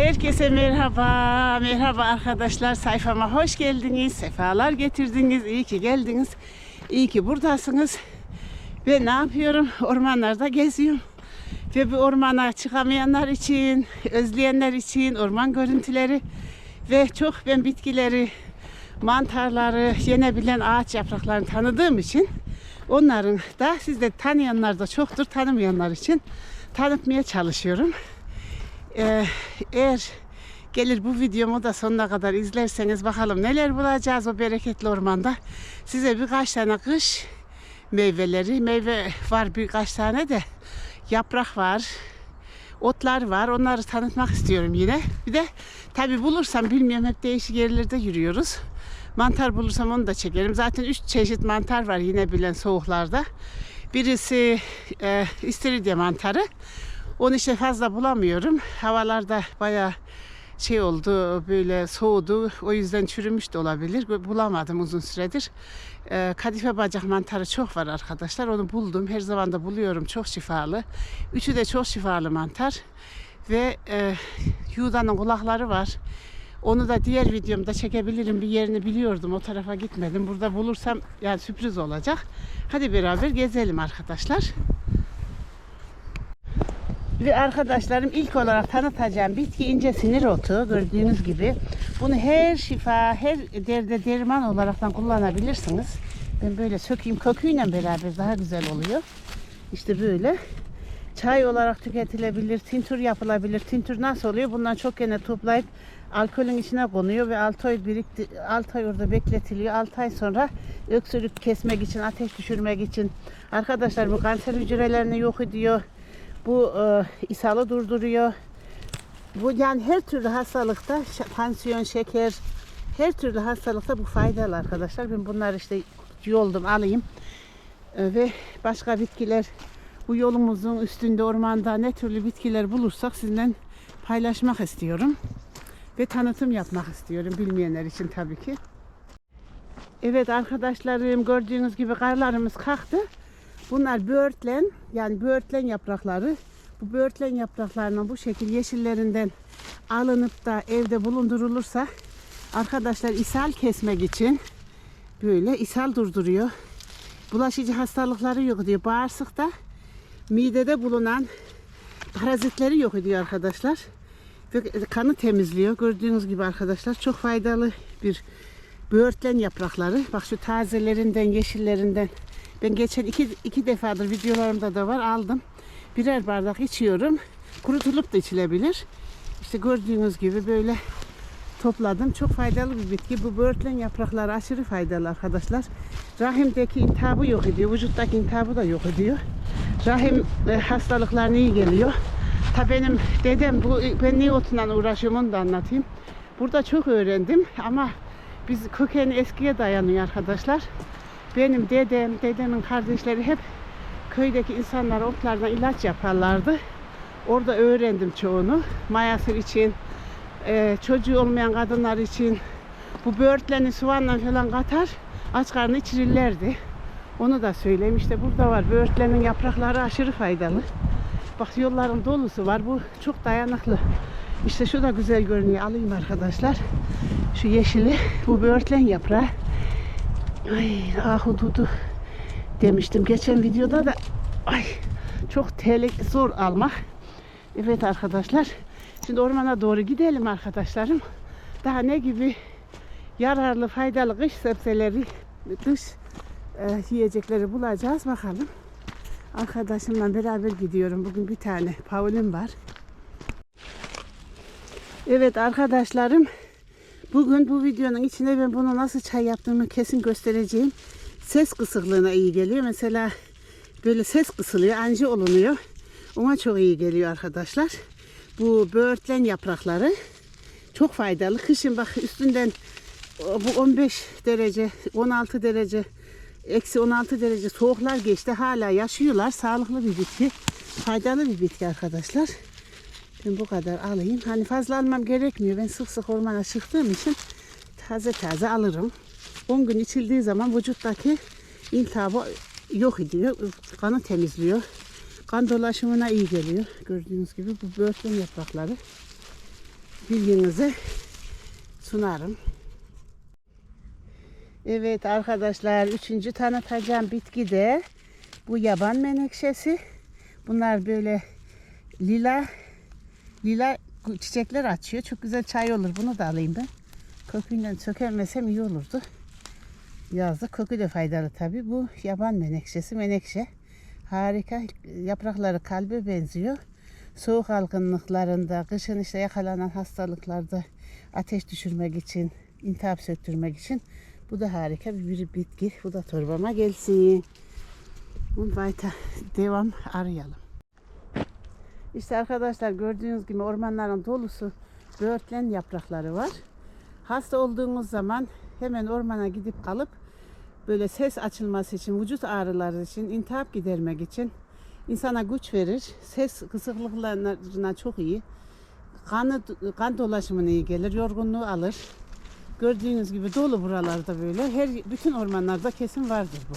Herkese merhaba, merhaba arkadaşlar. Sayfama hoş geldiniz, sefalar getirdiniz. İyi ki geldiniz, iyi ki buradasınız. Ve ne yapıyorum? Ormanlarda geziyorum. Ve bu ormana çıkamayanlar için, özleyenler için orman görüntüleri ve çok ben bitkileri, mantarları, yenebilen ağaç yapraklarını tanıdığım için onların da siz de tanıyanlar da çoktur, tanımayanlar için tanıtmaya çalışıyorum. Ee, eğer gelir bu videomu da sonuna kadar izlerseniz bakalım neler bulacağız o bereketli ormanda. Size birkaç tane kış meyveleri, meyve var birkaç tane de yaprak var, otlar var. Onları tanıtmak istiyorum yine. Bir de tabi bulursam bilmiyorum hep değişik yerlerde yürüyoruz. Mantar bulursam onu da çekerim. Zaten üç çeşit mantar var yine bilen soğuklarda. Birisi e, istiridye mantarı. Onu işte fazla bulamıyorum. Havalarda bayağı şey oldu böyle soğudu. O yüzden çürümüş de olabilir. Bulamadım uzun süredir. Ee, kadife bacak mantarı çok var arkadaşlar. Onu buldum. Her zaman da buluyorum. Çok şifalı. Üçü de çok şifalı mantar. Ve e, Yuda'nın kulakları var. Onu da diğer videomda çekebilirim. Bir yerini biliyordum. O tarafa gitmedim. Burada bulursam yani sürpriz olacak. Hadi beraber gezelim arkadaşlar. Ve arkadaşlarım ilk olarak tanıtacağım bitki ince sinir otu gördüğünüz gibi. Bunu her şifa, her derde derman olaraktan kullanabilirsiniz. Ben böyle sökeyim köküyle beraber daha güzel oluyor. İşte böyle. Çay olarak tüketilebilir, tintür yapılabilir. Tintür nasıl oluyor? Bundan çok gene toplayıp alkolün içine konuyor ve 6 ay birikti 6 ay orada bekletiliyor. 6 ay sonra öksürük kesmek için, ateş düşürmek için arkadaşlar bu kanser hücrelerini yok ediyor. Bu e, ishalı durduruyor. Bu yani her türlü hastalıkta tansiyon, şeker, her türlü hastalıkta bu faydalı arkadaşlar. Ben bunları işte yoldum alayım. E, ve başka bitkiler bu yolumuzun üstünde ormanda ne türlü bitkiler bulursak sizinle paylaşmak istiyorum. Ve tanıtım yapmak istiyorum bilmeyenler için tabii ki. Evet arkadaşlarım gördüğünüz gibi karlarımız kalktı. Bunlar böğürtlen yani böğürtlen yaprakları. Bu böğürtlen yapraklarının bu şekil yeşillerinden alınıp da evde bulundurulursa arkadaşlar ishal kesmek için böyle ishal durduruyor. Bulaşıcı hastalıkları yok ediyor. Bağırsakta midede bulunan parazitleri yok ediyor arkadaşlar. Ve kanı temizliyor. Gördüğünüz gibi arkadaşlar çok faydalı bir böğürtlen yaprakları. Bak şu tazelerinden, yeşillerinden ben geçen iki, iki defadır videolarımda da var aldım. Birer bardak içiyorum. Kurutulup da içilebilir. İşte gördüğünüz gibi böyle topladım. Çok faydalı bir bitki. Bu böğürtlen yaprakları aşırı faydalı arkadaşlar. Rahimdeki iltihabı yok ediyor. Vücuttaki iltihabı da yok ediyor. Rahim e, hastalıklarına iyi geliyor. Ta benim dedem bu ben niye otundan uğraşıyorum onu da anlatayım. Burada çok öğrendim ama biz kökeni eskiye dayanıyor arkadaşlar. Benim dedem, dedemin kardeşleri hep köydeki insanlar otlardan ilaç yaparlardı. Orada öğrendim çoğunu. Mayasır için, e, çocuğu olmayan kadınlar için bu böğürtlerini soğanla falan katar, aç karnı içirirlerdi. Onu da söyleyeyim. İşte burada var. Böğürtlenin yaprakları aşırı faydalı. Bak yolların dolusu var. Bu çok dayanıklı. İşte şu da güzel görünüyor. Alayım arkadaşlar. Şu yeşili. Bu böğürtlen yaprağı. Ay ahududu demiştim. Geçen videoda da ay çok tehlikeli zor almak. Evet arkadaşlar. Şimdi ormana doğru gidelim arkadaşlarım. Daha ne gibi yararlı faydalı kış sebzeleri dış e, yiyecekleri bulacağız bakalım. Arkadaşımla beraber gidiyorum. Bugün bir tane Paulim var. Evet arkadaşlarım Bugün bu videonun içinde ben bunu nasıl çay yaptığımı kesin göstereceğim. Ses kısıklığına iyi geliyor. Mesela böyle ses kısılıyor, anca olunuyor. Ona çok iyi geliyor arkadaşlar. Bu böğürtlen yaprakları çok faydalı. Kışın bak üstünden bu 15 derece, 16 derece, eksi 16 derece soğuklar geçti. Hala yaşıyorlar. Sağlıklı bir bitki. Faydalı bir bitki arkadaşlar. Ben bu kadar alayım. Hani fazla almam gerekmiyor. Ben sık sık ormana çıktığım için taze taze alırım. 10 gün içildiği zaman vücuttaki iltihabı yok ediyor. Kanı temizliyor. Kan dolaşımına iyi geliyor. Gördüğünüz gibi bu böğürtlen yaprakları. bilginize sunarım. Evet arkadaşlar üçüncü tanıtacağım bitki de bu yaban menekşesi. Bunlar böyle lila lila çiçekler açıyor. Çok güzel çay olur. Bunu da alayım ben. Kökünden sökemesem iyi olurdu. Yazda kökü de faydalı tabi. Bu yaban menekşesi menekşe. Harika. Yaprakları kalbe benziyor. Soğuk algınlıklarında, kışın işte yakalanan hastalıklarda ateş düşürmek için, intihap söktürmek için bu da harika bir bitki. Bu da torbama gelsin. Bunu bayta devam arayalım. İşte arkadaşlar gördüğünüz gibi ormanların dolusu böğürtlen yaprakları var. Hasta olduğunuz zaman hemen ormana gidip alıp böyle ses açılması için, vücut ağrıları için, intihap gidermek için insana güç verir. Ses kısıklıklarına çok iyi. Kanı, kan dolaşımına iyi gelir, yorgunluğu alır. Gördüğünüz gibi dolu buralarda böyle. Her bütün ormanlarda kesin vardır bu.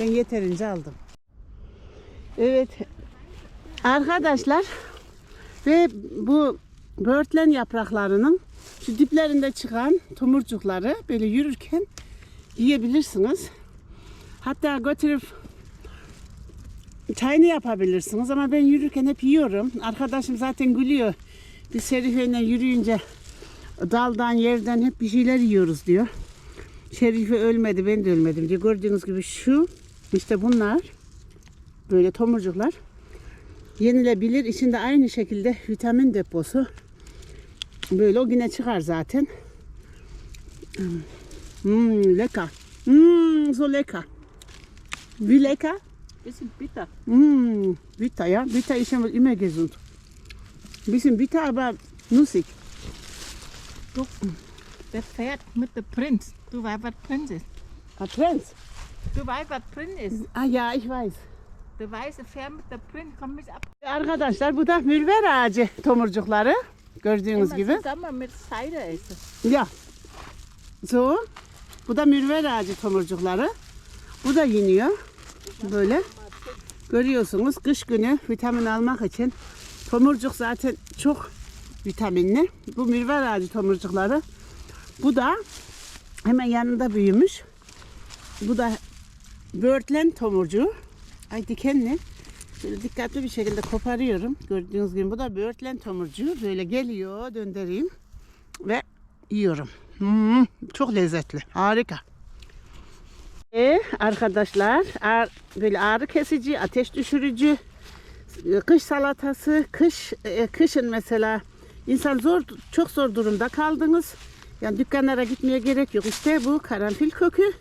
Ben yeterince aldım. Evet. Arkadaşlar ve bu böğürtlen yapraklarının şu diplerinde çıkan tomurcukları böyle yürürken yiyebilirsiniz. Hatta götürüp çayını yapabilirsiniz ama ben yürürken hep yiyorum. Arkadaşım zaten gülüyor. Biz Şerife'yle yürüyünce daldan yerden hep bir şeyler yiyoruz diyor. Şerife ölmedi ben de ölmedim diyor. Gördüğünüz gibi şu işte bunlar böyle tomurcuklar yenilebilir. İçinde aynı şekilde vitamin deposu. Böyle o güne çıkar zaten. Hmm, lecker. Hmm, so lecker. Wie lecker? Bisschen bitter. Mm, bitter, ja. Bitter ist ja immer gesund. Bisschen bitter, aber nussig. Guck, das Pferd mit dem Prinz. Du weißt, was Prinz ist. Ah, Prinz. Du weißt, was Prinz ist. Ah ja, ich weiß. Arkadaşlar bu da mürver ağacı tomurcukları. Gördüğünüz gibi. Ya. So. Bu da mürver ağacı tomurcukları. Bu da yeniyor. Böyle. Görüyorsunuz kış günü vitamin almak için tomurcuk zaten çok vitaminli. Bu mürver ağacı tomurcukları. Bu da hemen yanında büyümüş. Bu da böğürtlen tomurcuğu. Ay dikenli. Şöyle dikkatli bir şekilde koparıyorum. Gördüğünüz gibi bu da böğürtlen tomurcuğu. Böyle geliyor döndüreyim ve yiyorum. Hmm, çok lezzetli. Harika. E, arkadaşlar ağ- böyle ağrı kesici, ateş düşürücü, e, kış salatası, kış e, kışın mesela insan zor çok zor durumda kaldınız. Yani dükkanlara gitmeye gerek yok. İşte bu karanfil kökü.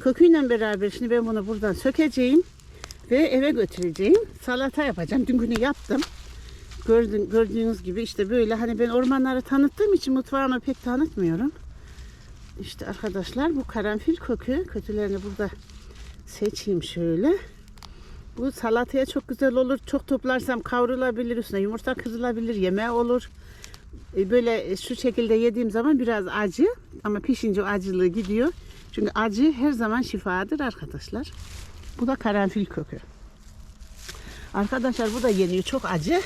Köküyle beraber şimdi ben bunu buradan sökeceğim ve eve götüreceğim. Salata yapacağım. Dün günü yaptım. Gördüğün, gördüğünüz gibi işte böyle hani ben ormanları tanıttığım için mutfağımı pek tanıtmıyorum. İşte arkadaşlar bu karanfil kökü. Kötülerini burada seçeyim şöyle. Bu salataya çok güzel olur. Çok toplarsam kavrulabilir. Üstüne yumurta kırılabilir. Yemeğe olur. E, Böyle şu şekilde yediğim zaman biraz acı. Ama pişince acılığı gidiyor. Çünkü acı her zaman şifadır arkadaşlar. Bu da karanfil kökü. Arkadaşlar bu da yeniyor. Çok acı.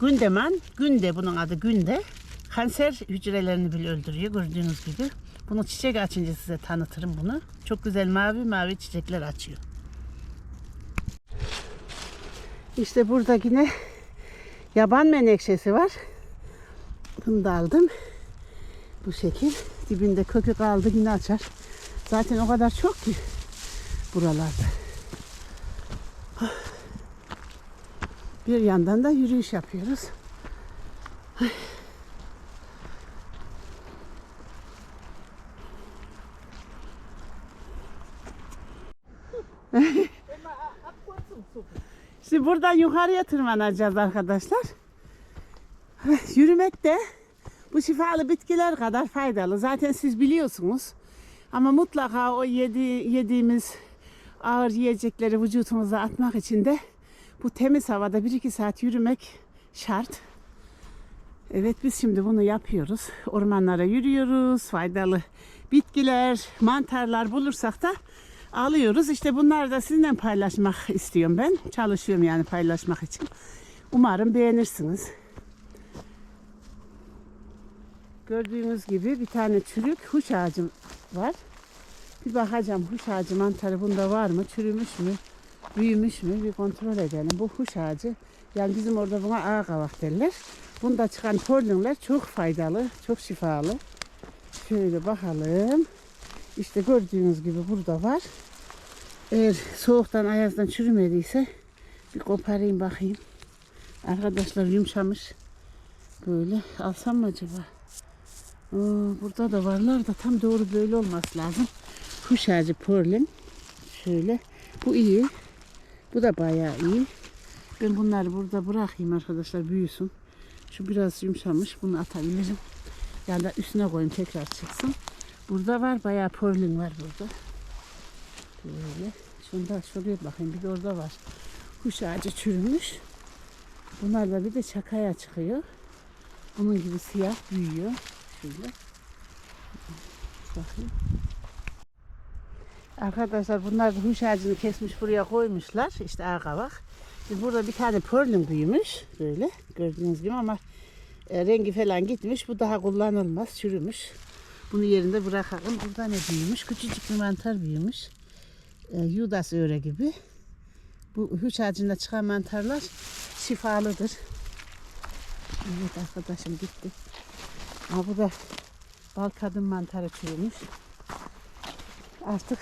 Gündeman. Günde bunun adı günde. Kanser hücrelerini bile öldürüyor gördüğünüz gibi. Bunu çiçek açınca size tanıtırım bunu. Çok güzel mavi mavi çiçekler açıyor. İşte burada yine yaban menekşesi var. Bunu da aldım. Bu şekil. Dibinde kökü kaldı yine açar. Zaten o kadar çok ki buralarda. Bir yandan da yürüyüş yapıyoruz. Şimdi buradan yukarıya tırmanacağız arkadaşlar. Yürümek de bu şifalı bitkiler kadar faydalı. Zaten siz biliyorsunuz. Ama mutlaka o yedi, yediğimiz ağır yiyecekleri vücutumuza atmak için de bu temiz havada 1-2 saat yürümek şart. Evet biz şimdi bunu yapıyoruz. Ormanlara yürüyoruz. Faydalı bitkiler, mantarlar bulursak da alıyoruz. İşte bunları da sizinle paylaşmak istiyorum ben. Çalışıyorum yani paylaşmak için. Umarım beğenirsiniz. Gördüğünüz gibi bir tane çürük huş ağacım var. Bir bakacağım huş ağacı mantarı bunda var mı? Çürümüş mü? Büyümüş mü? Bir kontrol edelim. Bu huş ağacı yani bizim orada buna ağa kavak derler. Bunda çıkan pollenler çok faydalı, çok şifalı. Şöyle bakalım. İşte gördüğünüz gibi burada var. Eğer soğuktan ayazdan çürümediyse bir koparayım bakayım. Arkadaşlar yumuşamış. Böyle alsam mı acaba? Aa, burada da varlar da tam doğru böyle olması lazım. Kuş ağacı porlin. Şöyle. Bu iyi. Bu da bayağı iyi. Ben bunları burada bırakayım arkadaşlar büyüsün. Şu biraz yumuşamış. Bunu atabilirim. Ya da üstüne koyayım tekrar çıksın. Burada var bayağı porlin var burada. Böyle. Şunda şuraya bakayım. Bir de orada var. Kuş ağacı çürümüş. Bunlar da bir de çakaya çıkıyor. Bunun gibi siyah büyüyor. Şöyle. Bakayım. Arkadaşlar bunlar da huş ağacını kesmiş buraya koymuşlar. İşte ağabak. Şimdi burada bir tane porlin büyümüş. Böyle gördüğünüz gibi ama e, rengi falan gitmiş. Bu daha kullanılmaz. Çürümüş. Bunu yerinde bırakalım. Burada ne büyümüş? Küçücük bir mantar büyümüş. E, Yudas öre gibi. Bu huş ağacında çıkan mantarlar şifalıdır. Evet arkadaşım gitti. Ama bu da bal kadın mantarı çürümüş. Artık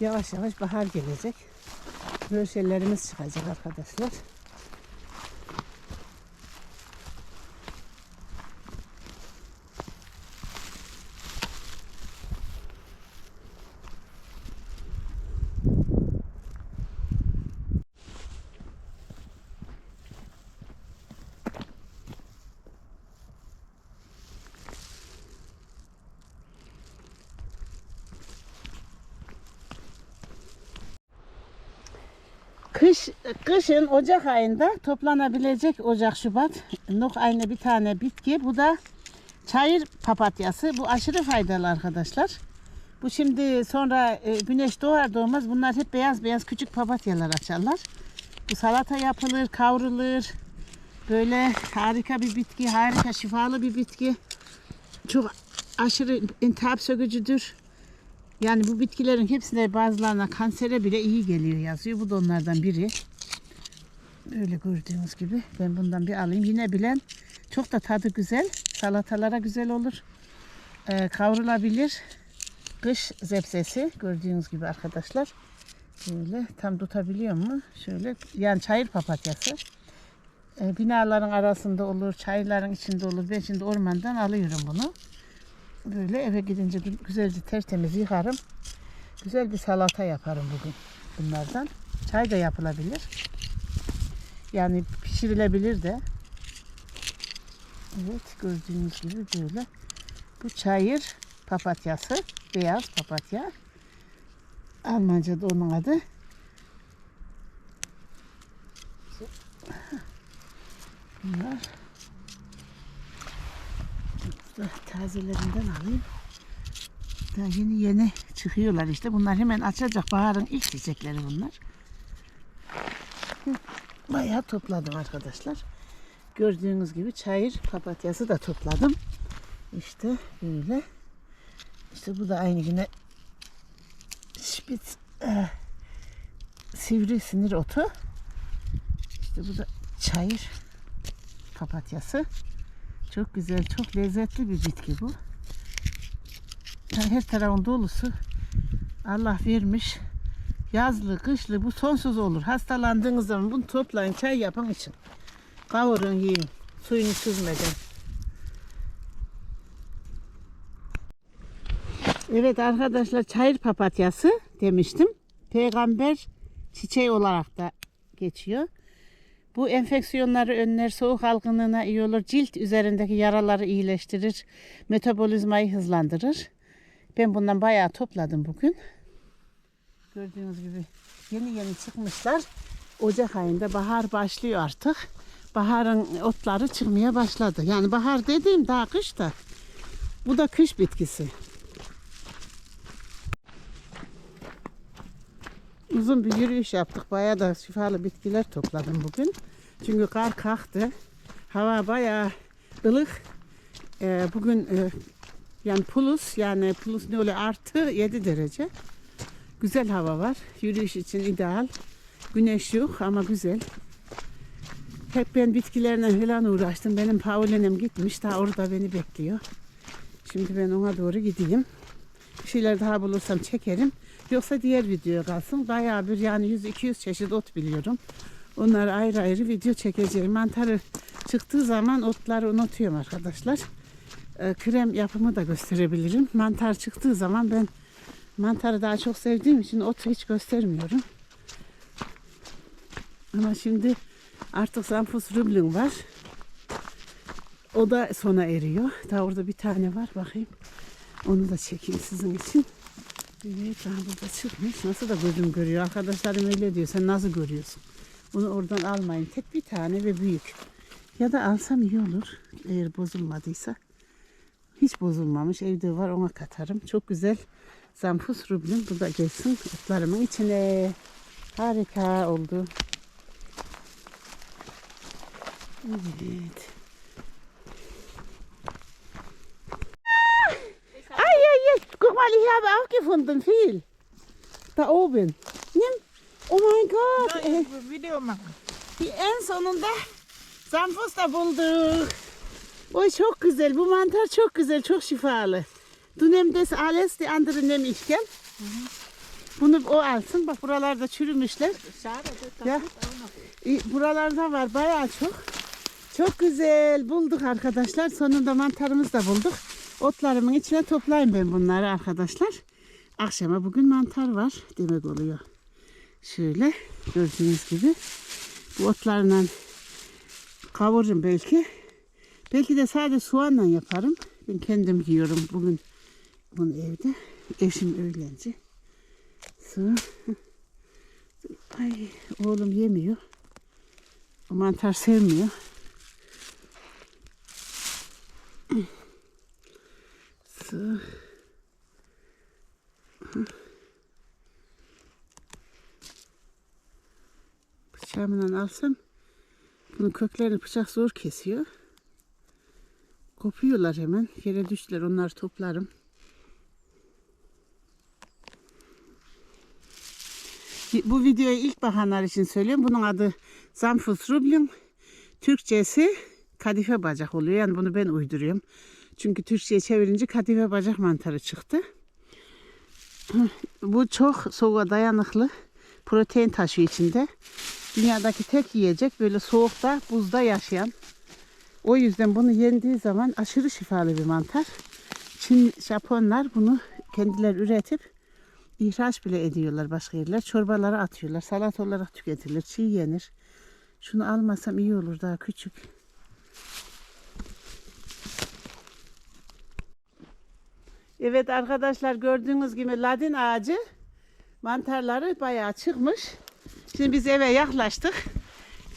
yavaş yavaş bahar gelecek. Böyle çıkacak arkadaşlar. Kış, kışın Ocak ayında toplanabilecek Ocak Şubat Nuh ayında bir tane bitki. Bu da çayır papatyası. Bu aşırı faydalı arkadaşlar. Bu şimdi sonra e, güneş doğar doğmaz bunlar hep beyaz beyaz küçük papatyalar açarlar. Bu salata yapılır, kavrulur. Böyle harika bir bitki, harika şifalı bir bitki. Çok aşırı intihap sökücüdür. Yani bu bitkilerin hepsine bazılarına kansere bile iyi geliyor yazıyor. Bu da onlardan biri. Böyle gördüğünüz gibi. Ben bundan bir alayım. Yine bilen çok da tadı güzel. Salatalara güzel olur. Ee, kavrulabilir. Kış zepsesi gördüğünüz gibi arkadaşlar. Şöyle tam tutabiliyor mu? Şöyle yani çayır papatyası. Ee, binaların arasında olur, çayırların içinde olur. Ben şimdi ormandan alıyorum bunu. Böyle eve gidince gü- güzelce tertemiz yıkarım. Güzel bir salata yaparım bugün bunlardan. Çay da yapılabilir. Yani pişirilebilir de. Evet gördüğünüz gibi böyle. Bu çayır papatyası. Beyaz papatya. Almanca'da onun adı. Bunlar tazelerinden alayım. Daha yeni yeni çıkıyorlar işte. Bunlar hemen açacak. Baharın ilk çiçekleri bunlar. Bayağı topladım arkadaşlar. Gördüğünüz gibi çayır papatyası da topladım. İşte böyle. İşte bu da aynı yine şpitz eh, sivri sinir otu. İşte bu da çayır papatyası. Çok güzel, çok lezzetli bir bitki bu. Her tarafın dolusu Allah vermiş. Yazlı, kışlı bu sonsuz olur. Hastalandığınız zaman bunu toplayın, çay yapın için. Kavurun, yiyin. Suyunu süzmeden. Evet arkadaşlar çayır papatyası demiştim. Peygamber çiçeği olarak da geçiyor. Bu enfeksiyonları önler, soğuk algınlığına iyi olur, cilt üzerindeki yaraları iyileştirir, metabolizmayı hızlandırır. Ben bundan bayağı topladım bugün. Gördüğünüz gibi yeni yeni çıkmışlar. Ocak ayında bahar başlıyor artık. Baharın otları çıkmaya başladı. Yani bahar dediğim daha kış da. Bu da kış bitkisi. Uzun bir yürüyüş yaptık. Bayağı da şifalı bitkiler topladım bugün. Çünkü kar kalktı. Hava bayağı ılık. Ee, bugün e, yani plus yani plus ne oluyor artı 7 derece. Güzel hava var. Yürüyüş için ideal. Güneş yok ama güzel. Hep ben bitkilerle falan uğraştım. Benim Pauline'm gitmiş. Daha orada beni bekliyor. Şimdi ben ona doğru gideyim. Bir şeyler daha bulursam çekerim. Yoksa diğer videoya kalsın. Bayağı bir yani 100-200 çeşit ot biliyorum. Onları ayrı ayrı video çekeceğim. Mantarı çıktığı zaman otları unutuyorum arkadaşlar. Ee, krem yapımı da gösterebilirim. Mantar çıktığı zaman ben mantarı daha çok sevdiğim için otu hiç göstermiyorum. Ama şimdi artık Zanfus Rüblin var. O da sona eriyor. Daha orada bir tane var. Bakayım. Onu da çekeyim sizin için. Evet daha burada çıkmış. Nasıl da gözüm görüyor. Arkadaşlarım öyle diyor. Sen nasıl görüyorsun? Bunu oradan almayın. Tek bir tane ve büyük. Ya da alsam iyi olur. Eğer bozulmadıysa. Hiç bozulmamış. Evde var ona katarım. Çok güzel. Zampus rublin. Bu da gelsin otlarımın içine. Harika oldu. Evet. Ay, ay, ay. Guck mal, ich habe auch gefunden viel. Da oben. Nimm. Oh mein Gott. Ja, Äh, will Video machen. Bir en sonunda Zampus da bulduk. Oy çok güzel. Bu mantar çok güzel. Çok şifalı. Du nimm das alles, die andere nehme ich, gell? Bunu o alsın. Bak buralarda çürümüşler. Noch. İyi, Buralarda var bayağı çok. Çok güzel bulduk arkadaşlar. Sonunda mantarımızı da bulduk. Otlarımın içine toplayayım ben bunları arkadaşlar. Akşama bugün mantar var demek oluyor. Şöyle gördüğünüz gibi. Bu otlarla kavururum belki. Belki de sadece soğanla yaparım. Ben kendim yiyorum bugün bunu evde. Eşim öğlenci. Su. Ay oğlum yemiyor. O mantar sevmiyor. Su. Bıçağımla alsam bunun köklerini bıçak zor kesiyor. Kopuyorlar hemen. Yere düştüler. Onları toplarım. Bu videoyu ilk bakanlar için söylüyorum. Bunun adı Zamfus Rublin. Türkçesi kadife bacak oluyor. Yani bunu ben uyduruyorum. Çünkü Türkçe'ye çevirince kadife bacak mantarı çıktı. Bu çok soğuğa dayanıklı. Protein taşıyor içinde. Dünyadaki tek yiyecek böyle soğukta, buzda yaşayan. O yüzden bunu yendiği zaman aşırı şifalı bir mantar. Çin, Japonlar bunu kendileri üretip ihraç bile ediyorlar başka yerler. Çorbalara atıyorlar. Salat olarak tüketilir. Çiğ yenir. Şunu almasam iyi olur daha küçük. Evet arkadaşlar gördüğünüz gibi ladin ağacı mantarları bayağı çıkmış. Şimdi biz eve yaklaştık.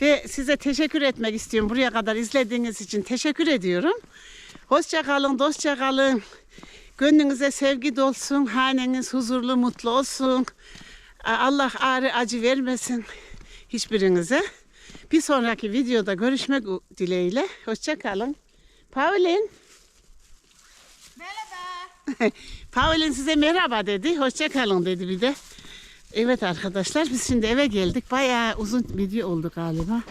Ve size teşekkür etmek istiyorum. Buraya kadar izlediğiniz için teşekkür ediyorum. Hoşça kalın, dostça kalın. Gönlünüze sevgi dolsun. Haneniz huzurlu, mutlu olsun. Allah ağrı acı vermesin hiçbirinize. Bir sonraki videoda görüşmek dileğiyle. Hoşça kalın. Pauline. Pauline size merhaba dedi. Hoşça kalın dedi bir de. Evet arkadaşlar biz şimdi eve geldik. Bayağı uzun video oldu galiba.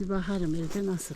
Bir bakarım evde nasıl.